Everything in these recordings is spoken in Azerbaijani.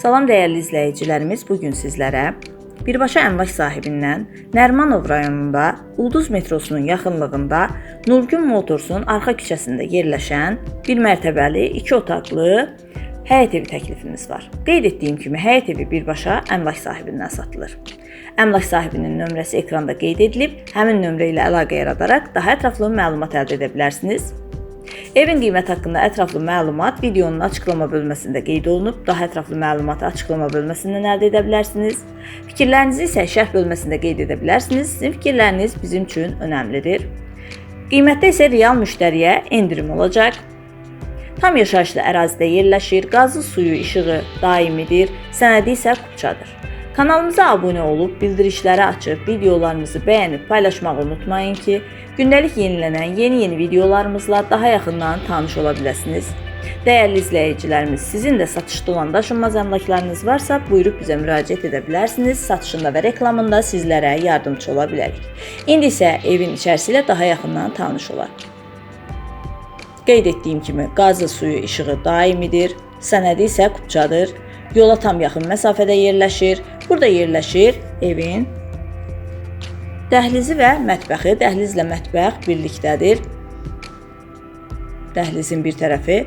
Salam dəyərli izləyicilərimiz, bu gün sizlərə birbaşa əmlak sahibindən Nərmanov rayonunda Ulduz metrosunun yaxınlığında Nurgün Motorsun arxa küçəsində yerləşən bir mərtəbəli 2 otaqlı həyət evi təklifimiz var. Qeyd etdiyim kimi həyət evi birbaşa əmlak sahibindən satılır. Əmlak sahibinin nömrəsi ekranda qeyd edilib, həmin nömrə ilə əlaqə yaradaraq daha ətraflı məlumat əldə edə bilərsiniz. Evin qiyməti haqqında ətraflı məlumat videonun açıqlama bölməsində qeyd olunub. Daha ətraflı məlumatı açıqlama bölməsindən əldə edə bilərsiniz. Fikirlərinizi isə şərh bölməsində qeyd edə bilərsiniz. Sizin fikirləriniz bizim üçün önəmlidir. Qiymətdə isə real müştəriyə endirim olacaq. Tam yaşayışlı ərazidə yerləşir, qazı, suyu, işığı daimidir, sənədi isə kupçadır. Kanalımıza abunə olub, bildirişləri açıb, videolarımızı bəyənib paylaşmağı unutmayın ki, gündəlik yenilənən yeni-yeni videolarımızla daha yaxından tanış ola biləsiniz. Dəyərli izləyicilərimiz, sizin də satışda olan daşınmaz əmlaklarınız varsa, buyurub bizə müraciət edə bilərsiniz. Satışında və reklamında sizlərə yardımçı ola bilərik. İndi isə evin içərisi ilə daha yaxından tanış olaq. Qeyd etdiyim kimi, qazı, suyu, işığı daimidir, sənədi isə kupçadır. Yola tam yaxın məsafədə yerləşir. Burada yerləşir evin dəhlizi və mətbəxi. Dəhlizlə mətbəx birlikdədir. Dəhlizin bir tərəfi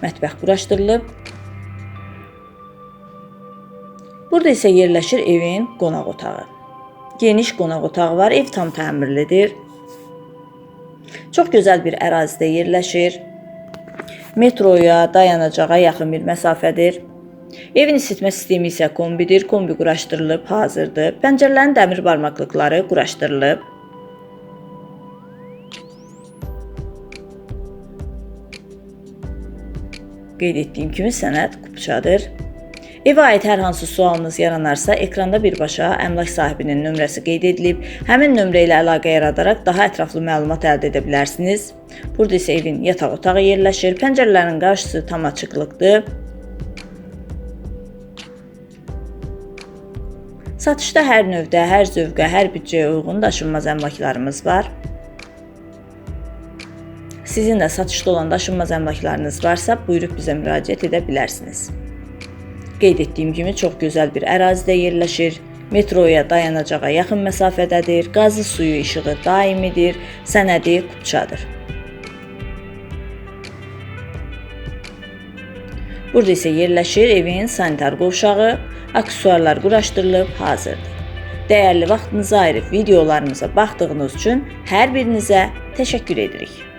mətbəx quraşdırılıb. Burada isə yerləşir evin qonaq otağı. Geniş qonaq otağı var. Ev tam təmirlidir. Çox gözəl bir ərazidə yerləşir. Metroya, dayanacağa yaxın bir məsafədir. Evin isitmə sistemi isə kombidir. Kombi quraşdırılıb, hazırdır. Pəncərələrin dəmir barmaqlıqları quraşdırılıb. Qeyd etdiyim kimi sənəd kupçadır. Evə aid hər hansı sualınız yaranarsa, ekranda birbaşa əmlak sahibinin nömrəsi qeyd edilib. Həmin nömrə ilə əlaqə yaradaraq daha ətraflı məlumat əldə edə bilərsiniz. Burada isə evin yataq otağı yerləşir. Pəncərələrin qarşısı tam açıqlıqdır. Satışda hər növdə, hər zövqə, hər büdcəyə uyğun daşınmaz əmlaklarımız var. Sizin də satışda olan daşınmaz əmlaklarınız varsa, buyurub bizə müraciət edə bilərsiniz. Qeyd etdiyim kimi çox gözəl bir ərazidə yerləşir. Metroya, dayanacağa yaxın məsafədədir. Qazı suyu işığı daimidir. Sənədi kupçadır. Burada isə yerləşir evin sanitar qovşağı, aksesuarlar quraşdırılıb hazırdır. Dəyərli vaxtınızı ayırıb videolarımıza baxdığınız üçün hər birinizə təşəkkür edirik.